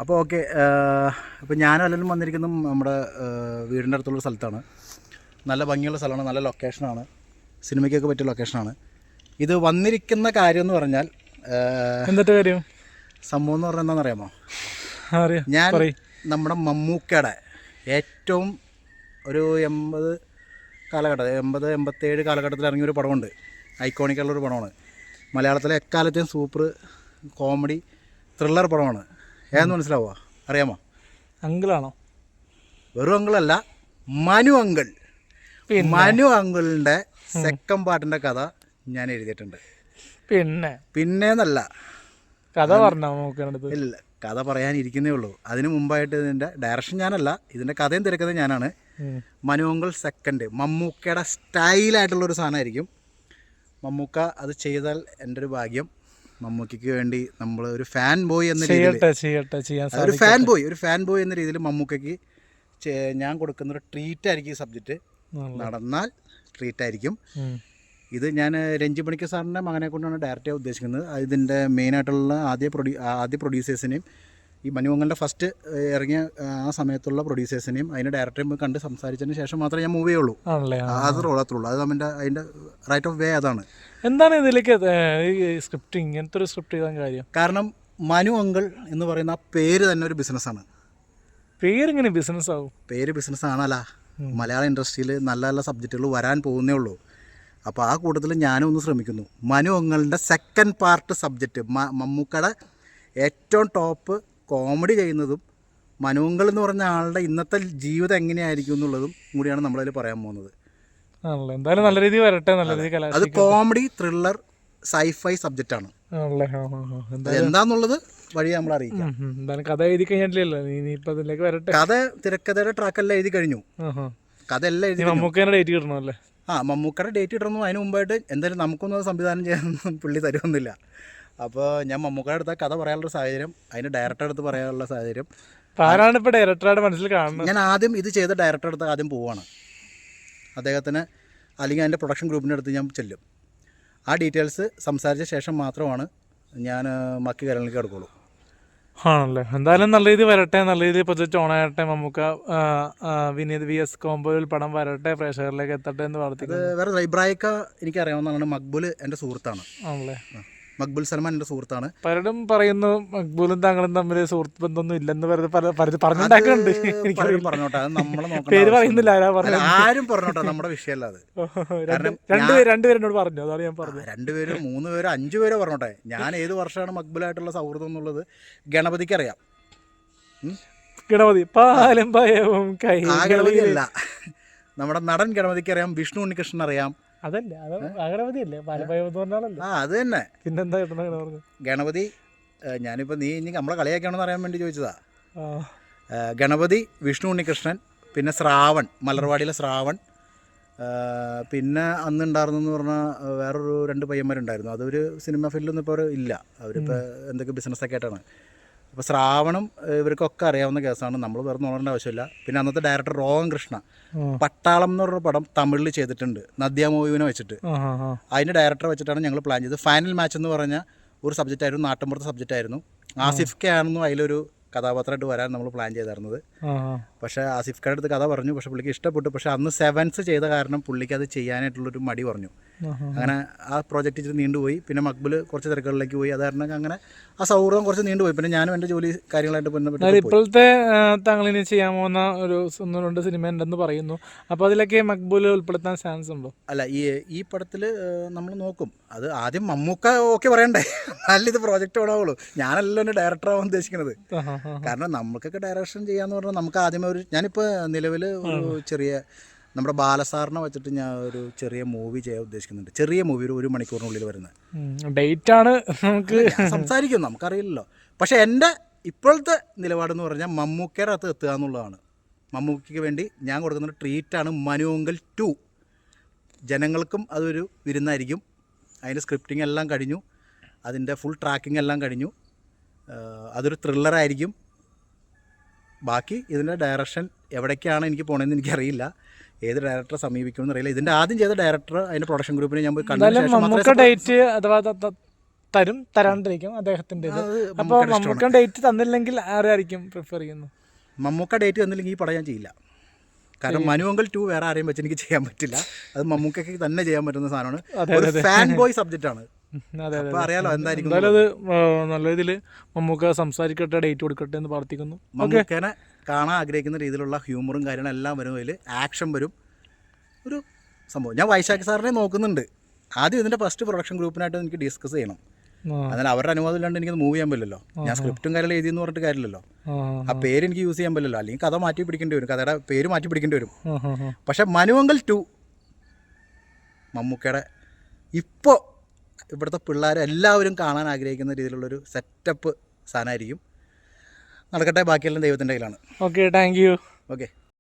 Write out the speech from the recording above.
അപ്പോൾ ഓക്കെ ഇപ്പോൾ ഞാൻ അല്ലെങ്കിലും വന്നിരിക്കുന്നത് നമ്മുടെ വീടിന്റെ അടുത്തുള്ള സ്ഥലത്താണ്. നല്ല ഭംഗിയുള്ള സ്ഥലമാണ് നല്ല ലൊക്കേഷനാണ് സിനിമയ്ക്കൊക്കെ പറ്റിയ ലൊക്കേഷനാണ് ഇത് വന്നിരിക്കുന്ന കാര്യം എന്ന് പറഞ്ഞാൽ എന്തൊക്കെ കാര്യം? സംഭവം എന്ന് പറഞ്ഞാൽ എന്താണെന്നറിയാമോ ഞാൻ നമ്മുടെ മമ്മൂക്കയുടെ ഏറ്റവും ഒരു എൺപത് കാലഘട്ടം എൺപത് എൺപത്തേഴ് കാലഘട്ടത്തിൽ ഇറങ്ങിയൊരു പടമുണ്ട്. ഐക്കോണിക്കുള്ളൊരു പടമാണ്. മലയാളത്തിലെ എക്കാലത്തെയും സൂപ്പർ കോമഡി ത്രില്ലർ പടമാണ്. ഏതെന്ന് മനസ്സിലാവുക അറിയാമോ? അങ്കിളാണോ? വെറും അങ്കിളല്ല മനു അങ്കിൾ. മനു അങ്കിളിന്റെ സെക്കൻഡ് പാട്ടിന്റെ കഥ ഞാൻ എഴുതിയിട്ടുണ്ട്. പിന്നെ? പിന്നെന്നല്ല. കഥ പറഞ്ഞോ ഇല്ല കഥ പറയാനിരിക്കുന്നേ ഉള്ളൂ. അതിന് മുമ്പായിട്ട് ഇതിന്റെ ഡയറക്ഷൻ ഞാനല്ല ഇതിന്റെ കഥയും തിരക്കുന്നത് ഞാനാണ്. മനു അങ്കിൾ സെക്കൻഡ് മമ്മൂക്കയുടെ സ്റ്റൈലായിട്ടുള്ളൊരു സാധനമായിരിക്കും. മമ്മൂക്ക അത് ചെയ്താൽ എന്റെ ഒരു ഭാഗ്യം. മമ്മൂക്കയ്ക്ക് വേണ്ടി നമ്മൾ ഒരു ഫാൻ ബോയ് എന്ന രീതിയിൽ ചെയ്യട്ടെ ചെയ്യട്ടെ ചെയ്യാൻ ഒരു ഫാൻ ബോയ് ഒരു ഫാൻ ബോയ് എന്ന രീതിയിൽ മമ്മൂക്കയ്ക്ക് ഞാൻ കൊടുക്കുന്ന ഒരു ട്രീറ്റ് ആയിരിക്കും ഈ സബ്ജക്റ്റ് നടന്നാൽ ട്രീറ്റ് ആയിരിക്കും. ഇത് ഞാൻ രഞ്ജി പണിക്ക സാറിന്റെ മകനെ കൊണ്ടാണ് ഡയറക്റ്റ് ചെയ്യാൻ ഉദ്ദേശിക്കുന്നത്. ഇതിന്റെ മെയിനായിട്ടുള്ള ആദ്യ പ്രൊഡ്യൂ ആദ്യ പ്രൊഡ്യൂസേഴ്സിനെയും ഈ മനുവങ്ങളുടെ ഫസ്റ്റ് ഇറങ്ങിയ ആ സമയത്തുള്ള പ്രൊഡ്യൂസേഴ്സിനെയും അതിന്റെ ഡയറക്ടറെയും പോയി കണ്ട് സംസാരിച്ചതിന് ശേഷം മാത്രമേ ഞാൻ മൂവ് ചെയ്യുള്ളൂ. അത് റോളാത്തുള്ളൂ അത് അതിന്റെ അതിന്റെ റൈറ്റ് ഓഫ് വേ അതാണ്. എന്താണ് ഇതിലേക്ക് സ്ക്രിപ്റ്റ് ഇങ്ങനത്തെ ഒരു സ്ക്രിപ്റ്റ് ചെയ്താൽ കാര്യം? കാരണം മനു അങ്കിൾ എന്ന് പറയുന്ന ആ പേര് തന്നെ ഒരു ബിസിനസ്സാണ് പേരിങ്ങനെ ബിസിനസ് ആവും? പേര് ബിസിനസ് ആണല്ല. മലയാള ഇൻഡസ്ട്രിയിൽ നല്ല നല്ല സബ്ജക്റ്റുകൾ വരാൻ പോകുന്നേ ഉള്ളൂ. അപ്പോൾ ആ കൂട്ടത്തിൽ ഞാനും ഒന്ന് ശ്രമിക്കുന്നു. മനു അങ്ങളുടെ സെക്കൻഡ് പാർട്ട് സബ്ജക്റ്റ് മമ്മൂക്കയുടെ ഏറ്റവും ടോപ്പ് കോമഡി ചെയ്യുന്നതും മനുവങ്കൾ എന്ന് പറഞ്ഞ ആളുടെ ഇന്നത്തെ ജീവിതം എങ്ങനെയായിരിക്കും എന്നുള്ളതും കൂടിയാണ് നമ്മളതിൽ പറയാൻ പോകുന്നത്. ആണല്ലേ. എന്തായാലും നല്ല രീതിയിൽ വരട്ടെ നല്ല രീതിയിൽ അത് കോമഡി ത്രില്ലർ സൈഫൈ സബ്ജക്റ്റ് ആണ്. എന്താന്നുള്ളത് വഴി നമ്മൾ അറിയിക്കാം. കഥ എഴുതി കഴിഞ്ഞിട്ടില്ലല്ലോ. ഇപ്പൊ അതിലേക്ക് വരട്ടെ. കഥ തിരക്കഥയുടെ ട്രാക്കെല്ലാം എഴുതി കഴിഞ്ഞു. കഥ എല്ലാം എഴുതി നീ ഡേറ്റ് കിട്ടണമല്ലേ ആ മമ്മൂക്കയുടെ ഡേറ്റ് ഇടണം അതിന് മുമ്പായിട്ട് എന്തായാലും നമുക്കൊന്നും സംവിധാനം ചെയ്യാനൊന്നും പുള്ളി തരുമൊന്നുമില്ല അപ്പോൾ ഞാൻ മമ്മൂക്കയുടെ അടുത്ത കഥ പറയാനുള്ള സാഹചര്യം അതിന് ഡയറക്ടർ അടുത്ത് പറയാനുള്ള സാഹചര്യം. ആരാണ് ഇപ്പോൾ ഡയറക്ടറുടെ മനസ്സിൽ കാണുന്നത്? ഞാൻ ആദ്യം ഇത് ചെയ്ത ഡയറക്ടറെ അടുത്ത് ആദ്യം പോവാണ്. അദ്ദേഹത്തിന് അല്ലെങ്കിൽ അതിന്റെ പ്രൊഡക്ഷൻ ഗ്രൂപ്പിന്റെ അടുത്ത് ഞാൻ ചെല്ലും. ആ ഡീറ്റെയിൽസ് സംസാരിച്ച ശേഷം മാത്രമാണ് ഞാൻ മക്കി കാര്യങ്ങളിലേക്ക് എടുക്കുള്ളൂ ആണല്ലേ. എന്തായാലും നല്ല രീതിയിൽ വരട്ടെ നല്ല രീതിയിൽ പ്രൊജക്റ്റ് ഓൺ ആകട്ടെ നമുക്ക് വിനീത് വി എസ് കോമ്പോയിൽ പടം വരട്ടെ പ്രേക്ഷകരിലേക്ക് എത്തട്ടെ എന്ന് പറഞ്ഞത് വേറെ ഇബ്രാഹിക്ക എനിക്കറിയാവുന്നതാണ് മക്ബുൽ എന്റെ സുഹൃത്താണ്. ആണല്ലേ. മക്ബുൽ സൽമാൻ എന്റെ സുഹൃത്താണ്. പലരും പറയുന്നു മക്ബൂലും താങ്കളും തമ്മിൽ സുഹൃത്ത് ബന്ധമൊന്നും ഇല്ലെന്ന് പല പലരും പറഞ്ഞോട്ടെ അത് നമ്മളെ പേര്. പറയുന്നില്ല ആരാ പറഞ്ഞോട്ടെ നമ്മുടെ വിഷയമല്ല അത്. രണ്ട് കാരണം രണ്ടുപേര് രണ്ടുപേരെന്നോട് പറഞ്ഞു അതാണ് ഞാൻ പറഞ്ഞത്. രണ്ടുപേരും മൂന്ന് പേരും അഞ്ചു പേരോ പറഞ്ഞോട്ടെ. ഞാൻ ഏത് വർഷമാണ് മക്ബുലായിട്ടുള്ള സൗഹൃദം എന്നുള്ളത് ഗണപതിക്ക് അറിയാം. ഗണപതി പാലം പയവും കൈ ഗണപതി അല്ല നമ്മുടെ നടൻ ഗണപതിക്ക് അറിയാം വിഷ്ണു ഉണ്ണികൃഷ്ണൻ അറിയാം. അതല്ല? അത് ഗണപതി അല്ലേ ആ അത് തന്നെ. പിന്നെന്താ ഗണപതി ഞാനിപ്പോൾ നീ ഇനി നമ്മളെ കളിയാക്കണമെന്ന് അറിയാൻ വേണ്ടി ചോദിച്ചതാ. ഗണപതി വിഷ്ണു ഉണ്ണികൃഷ്ണൻ പിന്നെ ശ്രാവൺ മലർവാടിയിലെ ശ്രാവൺ പിന്നെ അന്ന് ഉണ്ടായിരുന്നെന്ന് പറഞ്ഞാൽ വേറൊരു രണ്ട് പയ്യന്മാരുണ്ടായിരുന്നു. അതൊരു സിനിമ ഫീൽഡൊന്നും ഇപ്പോൾ ഇല്ല. അവരിപ്പോൾ എന്തൊക്കെ ബിസിനസ്സൊക്കെ ആയിട്ടാണ്. അപ്പോൾ ശ്രാവണം ഇവർക്കൊക്കെ അറിയാവുന്ന കേസാണ്. നമ്മൾ വേറെ നോക്കേണ്ട ആവശ്യമില്ല. പിന്നെ അന്നത്തെ ഡയറക്ടർ റോഹൻ കൃഷ്ണ. പട്ടാളം എന്ന് പറഞ്ഞ പടം തമിഴിൽ ചെയ്തിട്ടുണ്ട്. നദ്യ മൂവിനെ വെച്ചിട്ട്. അതിന്റെ ഡയറക്ടറെ വെച്ചിട്ടാണ് ഞങ്ങൾ പ്ലാൻ ചെയ്തത്. ഫൈനൽ മാച്ച് എന്ന് പറഞ്ഞ ഒരു സബ്ജക്റ്റ് ആയിരുന്നു നാട്ടിൻപുറത്തെ സബ്ജക്റ്റ് ആയിരുന്നു. ആസിഫ് കെ ആണെന്നും അതിലൊരു കഥാപാത്രമായിട്ട് വരാൻ നമ്മൾ പ്ലാൻ ചെയ്തായിരുന്നത്. പക്ഷേ ആസിഫ് കെ അടുത്ത് കഥ പറഞ്ഞു പക്ഷെ പുള്ളിക്ക് ഇഷ്ടപ്പെട്ടു. പക്ഷെ അന്ന് സെവൻസ് ചെയ്ത കാരണം പുള്ളിക്ക് അത് ചെയ്യാനായിട്ടുള്ളൊരു മടി പറഞ്ഞു. അങ്ങനെ ആ പ്രോജക്റ്റ് ഇച്ചിരി നീണ്ടുപോയി. പിന്നെ മക്ബിൽ കുറച്ച് തിരക്കുകളിലേക്ക് പോയി. അത് കാരണം അങ്ങനെ ആ സൗഹൃദം കുറച്ച് നീണ്ടുപോയി. പിന്നെ ഞാനും എന്റെ ജോലി കാര്യങ്ങളായിട്ട് ബന്ധപ്പെട്ട് ഇപ്പോഴത്തെ താങ്കൾ ഇനി ചെയ്യാൻ പോകുന്ന ഒരു ഒന്ന് രണ്ട് സിനിമ ഉണ്ടെന്ന് പറയുന്നു. അപ്പോൾ അതിലൊക്കെ മക്ബൂൽ ഉൾപ്പെടുത്താൻ ചാൻസ് ഉണ്ടോ? അല്ല ഈ ഈ പടത്തിൽ നമ്മൾ നോക്കും. അത് ആദ്യം മമ്മൂക്ക ഓക്കെ പറയണ്ടേ? നല്ല ഇത് പ്രോജക്റ്റ് ഓടാവുള്ളൂ. ഞാനല്ലോ എന്റെ ഡയറക്ടറാവാൻ ഉദ്ദേശിക്കുന്നത്. കാരണം നമുക്കൊക്കെ ഡയറക്ഷൻ ചെയ്യാന്ന് പറഞ്ഞാൽ നമുക്ക് ആദ്യമേ ഒരു ഞാനിപ്പോൾ നിലവിൽ ഒരു ചെറിയ നമ്മുടെ ബാലസാറിനെ വെച്ചിട്ട് ഞാൻ ഒരു ചെറിയ മൂവി ചെയ്യാൻ ഉദ്ദേശിക്കുന്നുണ്ട്. ചെറിയ മൂവി ഒരു ഒരു മണിക്കൂറിനുള്ളിൽ വരുന്നത്. ഡേറ്റ് ആണ് നമുക്ക് സംസാരിക്കും നമുക്കറിയില്ലല്ലോ. പക്ഷേ എന്റെ ഇപ്പോഴത്തെ നിലപാടെന്ന് പറഞ്ഞാൽ മമ്മൂക്കയുടെ അകത്ത് എത്തുക എന്നുള്ളതാണ്. മമ്മൂക്കയ്ക്ക് വേണ്ടി ഞാൻ കൊടുക്കുന്ന ട്രീറ്റ് ട്രീറ്റാണ് മനുവങ്കൽ ടു. ജനങ്ങൾക്കും അതൊരു വിരുന്നായിരിക്കും. അതിന്റെ സ്ക്രിപ്റ്റിംഗ് എല്ലാം കഴിഞ്ഞു. അതിന്റെ ഫുൾ ട്രാക്കിംഗ് എല്ലാം കഴിഞ്ഞു. അതൊരു ത്രില്ലറായിരിക്കും ബാക്കി ഇതിന്റെ ഡയറക്ഷൻ എവിടേക്കാണ് എനിക്ക് പോകണമെന്ന് എനിക്കറിയില്ല. ഏത് ഡയറക്ടറെ സമീപിക്കുമെന്ന് അറിയില്ല. ഇതിന്റെ ആദ്യം ചെയ്ത ഡയറക്ടർ അതിന്റെ പ്രൊഡക്ഷൻ ഗ്രൂപ്പിനെ ഞാൻ പോയി മമ്മൂക്ക ഡേറ്റ് അഥവാ തരും തരാണ്ടിരിക്കും അദ്ദേഹത്തിന്റെ ഇത്. അപ്പോൾ മമ്മൂക്ക ഡേറ്റ് തന്നില്ലെങ്കിൽ ആരായിരിക്കും പ്രിഫർ ചെയ്യുന്നത് മമ്മൂക്ക ഡേറ്റ് തന്നില്ലെങ്കിൽ ഈ പടം ഞാൻ ചെയ്യില്ല. കാരണം മനുവങ്കൽ ടു വേറെ ആരെയും വെച്ച് എനിക്ക് ചെയ്യാൻ പറ്റില്ല. അത് മമ്മൂക്കയ്ക്ക് തന്നെ ചെയ്യാൻ പറ്റുന്ന സാധനമാണ്. ഒരു ഫാൻ ബോയ് സബ്ജക്റ്റ് അറിയാലോ എന്തായിരിക്കും എന്തായാലും അത് നല്ല രീതിയിൽ മമ്മൂക്ക സംസാരിക്കട്ടെ ഡേറ്റ് കൊടുക്കട്ടെ എന്ന് പ്രാർത്ഥിക്കുന്നു. മമ്മൂക്കനെ കാണാൻ ആഗ്രഹിക്കുന്ന രീതിയിലുള്ള ഹ്യൂമറും കാര്യങ്ങളും എല്ലാം വരും അതിൽ ആക്ഷൻ വരും. ഒരു സംഭവം. ഞാൻ വൈശാഖ് സാറിനെ നോക്കുന്നുണ്ട്. ആദ്യം ഇതിന്റെ ഫസ്റ്റ് പ്രൊഡക്ഷൻ ഗ്രൂപ്പിനായിട്ട് എനിക്ക് ഡിസ്കസ് ചെയ്യണം. എന്നാൽ അവരുടെ അനുവാദം ഇല്ലാണ്ട് എനിക്ക് മൂവ് ചെയ്യാൻ പറ്റില്ലല്ലോ. ഞാൻ സ്ക്രിപ്റ്റും കാര്യം എഴുതി എന്ന് പറഞ്ഞിട്ട് കാര്യമില്ലല്ലോ. ആ, പേര് എനിക്ക് യൂസ് ചെയ്യാൻ പറ്റില്ലല്ലോ. അല്ലെങ്കിൽ കഥ മാറ്റി പിടിക്കേണ്ടി വരും. കഥയുടെ പേര് മാറ്റി പിടിക്കേണ്ടി വരും. പക്ഷെ മനുവങ്കൽ ടു മമ്മൂക്കയുടെ ഇപ്പോൾ ഇവിടുത്തെ പിള്ളേർ എല്ലാവരും കാണാൻ ആഗ്രഹിക്കുന്ന രീതിയിലുള്ളൊരു സെറ്റപ്പ് സാധനമായിരിക്കും. നടക്കട്ടെ ബാക്കിയെല്ലാം ദൈവത്തിന്റെ കയ്യിലാണ്. Okay thank you okay